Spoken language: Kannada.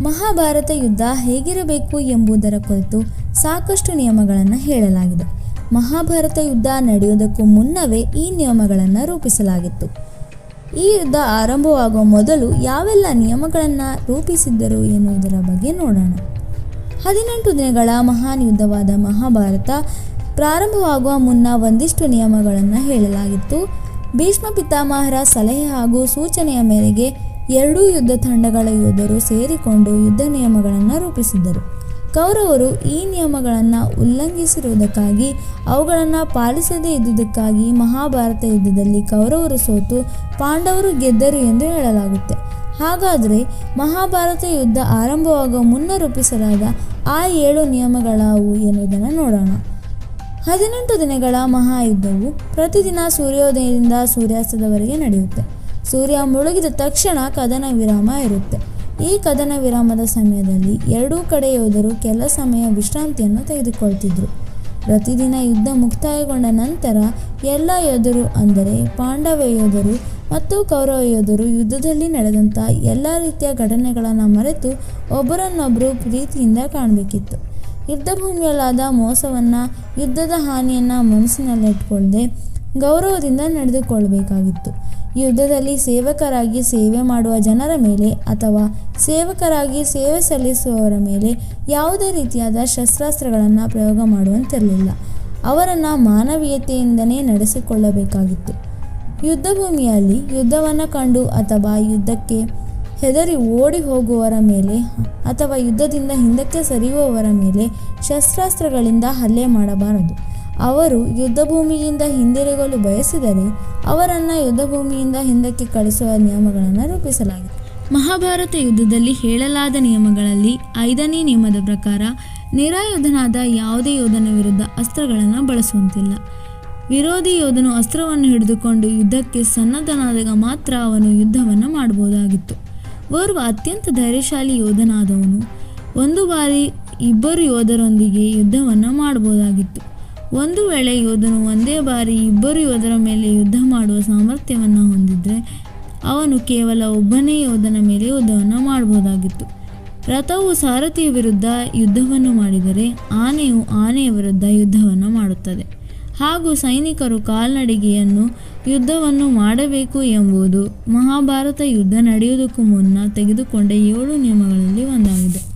ಮಹಾಭಾರತ ಯುದ್ಧ ಹೇಗಿರಬೇಕು ಎಂಬುದರ ಕುರಿತು ಸಾಕಷ್ಟು ನಿಯಮಗಳನ್ನು ಹೇಳಲಾಗಿದೆ. ಮಹಾಭಾರತ ಯುದ್ಧ ನಡೆಯುವುದಕ್ಕೂ ಮುನ್ನವೇ ಈ ನಿಯಮಗಳನ್ನು ರೂಪಿಸಲಾಗಿತ್ತು. ಈ ಯುದ್ಧ ಆರಂಭವಾಗುವ ಮೊದಲು ಯಾವೆಲ್ಲ ನಿಯಮಗಳನ್ನು ರೂಪಿಸಿದ್ದರು ಎನ್ನುವುದರ ಬಗ್ಗೆ ನೋಡೋಣ. ಹದಿನೆಂಟು ದಿನಗಳ ಮಹಾನ್ ಯುದ್ಧವಾದ ಮಹಾಭಾರತ ಪ್ರಾರಂಭವಾಗುವ ಮುನ್ನ ಒಂದಿಷ್ಟು ನಿಯಮಗಳನ್ನು ಹೇಳಲಾಗಿತ್ತು. ಭೀಷ್ಮ ಪಿತಾಮಹರ ಸಲಹೆ ಹಾಗೂ ಸೂಚನೆಯ ಮೇರೆಗೆ ಎರಡೂ ಯುದ್ಧ ತಂಡಗಳ ಯೋಧರು ಸೇರಿಕೊಂಡು ಯುದ್ಧ ನಿಯಮಗಳನ್ನು ರೂಪಿಸಿದ್ದರು. ಕೌರವರು ಈ ನಿಯಮಗಳನ್ನು ಉಲ್ಲಂಘಿಸಿರುವುದಕ್ಕಾಗಿ, ಅವುಗಳನ್ನು ಪಾಲಿಸದೇ ಇದ್ದುದಕ್ಕಾಗಿ ಮಹಾಭಾರತ ಯುದ್ಧದಲ್ಲಿ ಕೌರವರು ಸೋತು ಪಾಂಡವರು ಗೆದ್ದರು ಎಂದು ಹೇಳಲಾಗುತ್ತೆ. ಹಾಗಾದರೆ ಮಹಾಭಾರತ ಯುದ್ಧ ಆರಂಭವಾಗುವ ಮುನ್ನ ರೂಪಿಸಲಾದ ಆ ಏಳು ನಿಯಮಗಳಾವು ಎನ್ನುವುದನ್ನು ನೋಡೋಣ. ಹದಿನೆಂಟು ದಿನಗಳ ಮಹಾಯುದ್ಧವು ಪ್ರತಿದಿನ ಸೂರ್ಯೋದಯದಿಂದ ಸೂರ್ಯಾಸ್ತದವರೆಗೆ ನಡೆಯುತ್ತೆ. ಸೂರ್ಯ ಮುಳುಗಿದ ತಕ್ಷಣ ಕದನ ವಿರಾಮ ಇರುತ್ತೆ. ಈ ಕದನ ವಿರಾಮದ ಸಮಯದಲ್ಲಿ ಎರಡೂ ಕಡೆ ಯೋಧರು ಕೆಲ ಸಮಯ ವಿಶ್ರಾಂತಿಯನ್ನು ತೆಗೆದುಕೊಳ್ತಿದ್ರು. ಪ್ರತಿದಿನ ಯುದ್ಧ ಮುಕ್ತಾಯಗೊಂಡ ನಂತರ ಎಲ್ಲ ಯೋಧರು ಅಂದರೆ ಪಾಂಡವ ಯೋಧರು ಮತ್ತು ಕೌರವ ಯೋಧರು ಯುದ್ಧದಲ್ಲಿ ನಡೆದಂಥ ಎಲ್ಲ ರೀತಿಯ ಘಟನೆಗಳನ್ನು ಮರೆತು ಒಬ್ಬರನ್ನೊಬ್ಬರು ಪ್ರೀತಿಯಿಂದ ಕಾಣಬೇಕಿತ್ತು. ಯುದ್ಧಭೂಮಿಯಲ್ಲಾದ ಮೋಸವನ್ನು, ಯುದ್ಧದ ಹಾನಿಯನ್ನು ಮನಸ್ಸಿನಲ್ಲಿಟ್ಕೊಳ್ಳದೆ ಗೌರವದಿಂದ ನಡೆದುಕೊಳ್ಳಬೇಕಾಗಿತ್ತು. ಯುದ್ಧದಲ್ಲಿ ಸೇವಕರಾಗಿ ಸೇವೆ ಮಾಡುವ ಜನರ ಮೇಲೆ ಅಥವಾ ಸೇವಕರಾಗಿ ಸೇವೆ ಸಲ್ಲಿಸುವವರ ಮೇಲೆ ಯಾವುದೇ ರೀತಿಯಾದ ಶಸ್ತ್ರಾಸ್ತ್ರಗಳನ್ನು ಪ್ರಯೋಗ ಮಾಡುವಂತಿರಲಿಲ್ಲ. ಅವರನ್ನು ಮಾನವೀಯತೆಯಿಂದನೇ ನಡೆಸಿಕೊಳ್ಳಬೇಕಾಗಿತ್ತು. ಯುದ್ಧಭೂಮಿಯಲ್ಲಿ ಯುದ್ಧವನ್ನು ಕಂಡು ಅಥವಾ ಯುದ್ಧಕ್ಕೆ ಹೆದರಿ ಓಡಿ ಹೋಗುವವರ ಮೇಲೆ ಅಥವಾ ಯುದ್ಧದಿಂದ ಹಿಂದಕ್ಕೆ ಸರಿಯುವವರ ಮೇಲೆ ಶಸ್ತ್ರಾಸ್ತ್ರಗಳಿಂದ ಹಲ್ಲೆ ಮಾಡಬಾರದು. ಅವರು ಯುದ್ಧಭೂಮಿಯಿಂದ ಹಿಂದಿರುಗಲು ಬಯಸಿದರೆ ಅವರನ್ನು ಯುದ್ಧಭೂಮಿಯಿಂದ ಹಿಂದಕ್ಕೆ ಕಳಿಸುವ ನಿಯಮಗಳನ್ನು ರೂಪಿಸಲಾಗಿದೆ. ಮಹಾಭಾರತ ಯುದ್ಧದಲ್ಲಿ ಹೇಳಲಾದ ನಿಯಮಗಳಲ್ಲಿ ಐದನೇ ನಿಯಮದ ಪ್ರಕಾರ ನಿರಾಯುಧನಾದ ಯಾವುದೇ ಯೋಧನ ವಿರುದ್ಧ ಅಸ್ತ್ರಗಳನ್ನು ಬಳಸುವಂತಿಲ್ಲ. ವಿರೋಧಿ ಯೋಧನು ಅಸ್ತ್ರವನ್ನು ಹಿಡಿದುಕೊಂಡು ಯುದ್ಧಕ್ಕೆ ಸನ್ನದ್ಧನಾದಾಗ ಮಾತ್ರ ಅವನು ಯುದ್ಧವನ್ನು ಮಾಡಬಹುದಾಗಿತ್ತು. ಓರ್ವ ಅತ್ಯಂತ ಧೈರ್ಯಶಾಲಿ ಯೋಧನಾದವನು. ಒಂದು ಬಾರಿ ಇಬ್ಬರು ಯೋಧರೊಂದಿಗೆ ಯುದ್ಧವನ್ನು ಮಾಡಬಹುದಾಗಿತ್ತು. ಒಂದು ವೇಳೆ ಯೋಧನು ಒಂದೇ ಬಾರಿ ಇಬ್ಬರು ಯೋಧರ ಮೇಲೆ ಯುದ್ಧ ಮಾಡುವ ಸಾಮರ್ಥ್ಯವನ್ನು ಹೊಂದಿದ್ದರೆ ಅವನು ಕೇವಲ ಒಬ್ಬನೇ ಯೋಧನ ಮೇಲೆ ಯುದ್ಧವನ್ನು ಮಾಡಬಹುದಾಗಿತ್ತು. ರಥವು ಸಾರಥಿಯ ವಿರುದ್ಧ ಯುದ್ಧವನ್ನು ಮಾಡಿದರೆ ಆನೆಯು ಆನೆಯ ವಿರುದ್ಧ ಯುದ್ಧವನ್ನು ಮಾಡುತ್ತದೆ. ಹಾಗೂ ಸೈನಿಕರು ಕಾಲ್ನಡಿಗೆಯನ್ನು ಯುದ್ಧವನ್ನು ಮಾಡಬೇಕು ಎಂಬುದು ಮಹಾಭಾರತ ಯುದ್ಧ ನಡೆಯುವುದಕ್ಕೂ ಮುನ್ನ ತೆಗೆದುಕೊಂಡ ಏಳು ನಿಯಮಗಳಲ್ಲಿ ಒಂದಾಗಿದೆ.